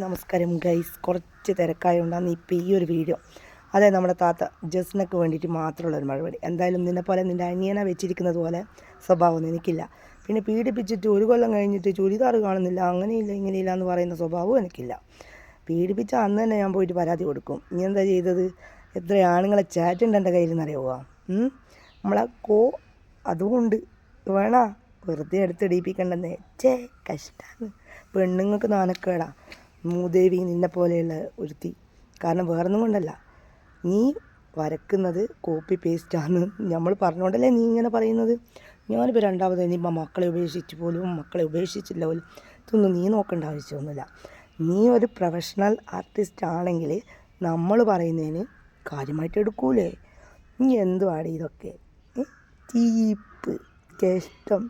നമസ്കാരം ഗൈസ് കുറച്ച് തിരക്കായതുകൊണ്ടാണ് ഇപ്പോൾ ഈ ഒരു വീഡിയോ. അതെ നമ്മുടെ താത്ത ജസ്നക്ക് വേണ്ടിയിട്ട് മാത്രമുള്ള ഒരു മറുപടി. എന്തായാലും നിന്നെ പോലെ നിന്റെ അനിയനെ വെച്ചിരിക്കുന്നത് പോലെ സ്വഭാവമൊന്നും എനിക്കില്ല. പിന്നെ പീഡിപ്പിച്ചിട്ട് ഒരു കൊല്ലം കഴിഞ്ഞിട്ട് ചുരിദാർ കാണുന്നില്ല അങ്ങനെയില്ല ഇങ്ങനെയില്ല എന്ന് പറയുന്ന സ്വഭാവവും എനിക്കില്ല. പീഡിപ്പിച്ച അന്ന് തന്നെ ഞാൻ പോയിട്ട് പരാതി കൊടുക്കും. നീ എന്താ ചെയ്തത്? എത്ര ആണുങ്ങളെ ചാറ്റുണ്ട് എന്റെ കയ്യിൽ നിന്ന് അറിയുക നമ്മളെ കോ അതുകൊണ്ട് വേണ വെറുതെ എടുത്ത് എടുത്തിടിപ്പിക്കണ്ടെന്നേ ചേ കഷ്ടാണ് പെണ്ണുങ്ങൾക്ക് നാണക്കേടാ. മൂദേവി നിന്നെ പോലെയുള്ള ഒരുത്തി. കാരണം വേറൊന്നും കൊണ്ടല്ല. നീ വരക്കുന്നത് കോപ്പി പേസ്റ്റാണ് നമ്മൾ പറഞ്ഞുകൊണ്ടല്ലേ നീ ഇങ്ങനെ പറയുന്നത്? ഞാനിപ്പോൾ രണ്ടാമത് ഇനിയിപ്പോൾ മക്കളെ ഉപേക്ഷിച്ച് പോലും മക്കളെ ഉപേക്ഷിച്ചില്ല പോലും ഇതൊന്നും നീ നോക്കേണ്ട ആവശ്യമൊന്നുമില്ല. നീ ഒരു പ്രൊഫഷണൽ ആർട്ടിസ്റ്റ് ആണെങ്കിൽ നമ്മൾ പറയുന്നതിന് കാര്യമായിട്ട് എടുക്കൂലേ? നീ എന്തുവാടി ഇതൊക്കെ? തീപ്പ് കഷ്ടം.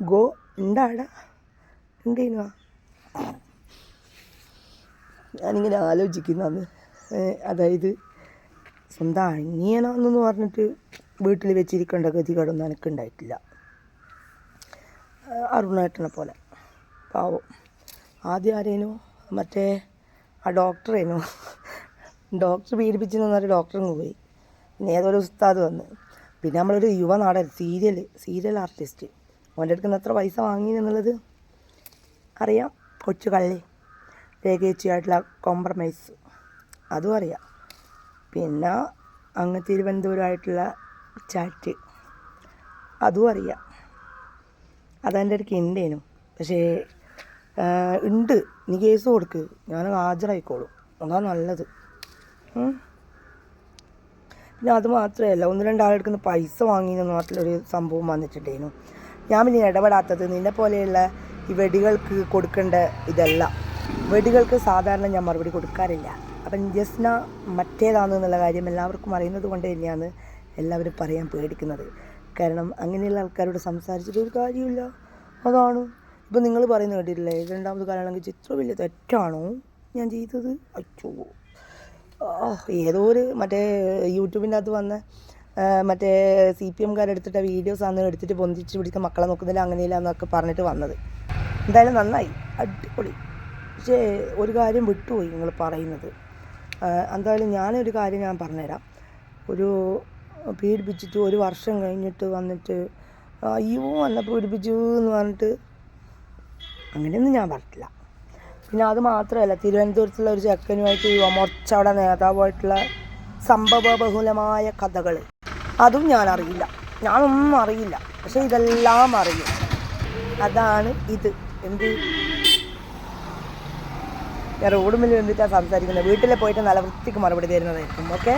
ഗോ ഉണ്ടാടാ ഉണ്ടേനുവാ ഞാനിങ്ങനെ ആലോചിക്കുന്നതാണ് അതായത് സ്വന്തം അനിയനാണെന്ന് പറഞ്ഞിട്ട് വീട്ടിൽ വെച്ചിരിക്കേണ്ട ഗതികേടൊന്നും എനിക്കുണ്ടായിട്ടില്ല അരുണേട്ടനെ പോലെ. പാവം. ആദ്യം ആരേനോ? മറ്റേ ആ ഡോക്ടറേനോ. ഡോക്ടർ പീഡിപ്പിച്ചെന്ന് പറഞ്ഞാൽ ഡോക്ടറും പോയി. പിന്നെ ഏതൊരു ഉസ്താദ് വന്ന്. പിന്നെ നമ്മളൊരു യുവ നാടൻ സീരിയൽ സീരിയൽ ആർട്ടിസ്റ്റ് അവന്റെ അടുക്കുന്ന എത്ര പൈസ വാങ്ങി എന്നുള്ളത് അറിയാം. കൊച്ചു കള്ളി രേഖേച്ചിയായിട്ടുള്ള കോംപ്രമൈസ് അതും അറിയാം. പിന്നെ അങ്ങ് തിരുവനന്തപുരമായിട്ടുള്ള ചാറ്റ് അതും അറിയാം. അതെന്റെ ഇടയ്ക്ക് ഉണ്ടേനു പക്ഷേ ഉണ്ട് നീ കേസ് കൊടുക്ക്. ഞാൻ ഹാജരായിക്കോളും. അതാണ് നല്ലത്. പിന്നെ അത് മാത്രമല്ല ഒന്ന് രണ്ടാളെടുക്കുന്ന പൈസ വാങ്ങിയെന്ന് നാട്ടിലൊരു സംഭവം വന്നിട്ടുണ്ടേനു. ഞാൻ പിന്നെ ഇടപെടാത്തത് നിന്നെ പോലെയുള്ള ഈ വെടികൾക്ക് കൊടുക്കേണ്ട ഇതല്ല. വെടികൾക്ക് സാധാരണ ഞാൻ മറുപടി കൊടുക്കാറില്ല. അപ്പം ജസ്ന മറ്റേതാണ് എന്നുള്ള കാര്യം എല്ലാവർക്കും അറിയുന്നത് കൊണ്ട് തന്നെയാണ് എല്ലാവരും പറയാൻ പേടിക്കുന്നത്. കാരണം അങ്ങനെയുള്ള ആൾക്കാരോട് സംസാരിച്ചിട്ട് ഒരു കാര്യമില്ല അതാണ്. ഇപ്പം നിങ്ങൾ പറയുന്ന കേട്ടിട്ടില്ലേ? രണ്ടാമത് കാലമാണെങ്കിൽ ചിത്രം വലിയ തെറ്റാണോ ഞാൻ ചെയ്തത്? അച്ചോ. ഏതോ ഒരു മറ്റേ യൂട്യൂബിന്റെ അകത്ത് വന്ന മറ്റേ സി പി എംകാരെടുത്തിട്ട വീഡിയോസ് ആണ് എടുത്തിട്ട് പൊന്തിച്ച് പിടിച്ച മക്കളെ നോക്കുന്നില്ല അങ്ങനെയില്ല എന്നൊക്കെ പറഞ്ഞിട്ട് വന്നത്. എന്തായാലും നന്നായി. അടിപൊളി. പക്ഷേ ഒരു കാര്യം വിട്ടുപോയി നിങ്ങൾ പറയുന്നത്. എന്തായാലും ഞാനൊരു കാര്യം ഞാൻ പറഞ്ഞുതരാം. ഒരു പീഡിപ്പിച്ചിട്ട് ഒരു വർഷം കഴിഞ്ഞിട്ട് വന്നിട്ട് അയ്യോ എന്നെ പീഡിപ്പിച്ചു എന്ന് പറഞ്ഞിട്ട് അങ്ങനെയൊന്നും ഞാൻ പറഞ്ഞിട്ടില്ല. പിന്നെ അത് മാത്രമല്ല തിരുവനന്തപുരത്തുള്ള ഒരു ചെക്കനുമായിട്ട് യുവമോർച്ചയുടെ നേതാവായിട്ടുള്ള സംഭവബഹുലമായ കഥകൾ. അതും ഞാൻ അറിയില്ല. ഞാനൊന്നും അറിയില്ല. പക്ഷെ ഇതെല്ലാം അറിയും. അതാണ് ഇത്. എന്ത്? ഞാൻ റോഡ് മുന്നിൽ നിന്നിട്ടാണ് സംസാരിക്കുന്നത് വീട്ടിൽ പോയിട്ട് നല്ല വൃത്തിക്ക് മറുപടി തരുന്നതായിരിക്കും ഓക്കെ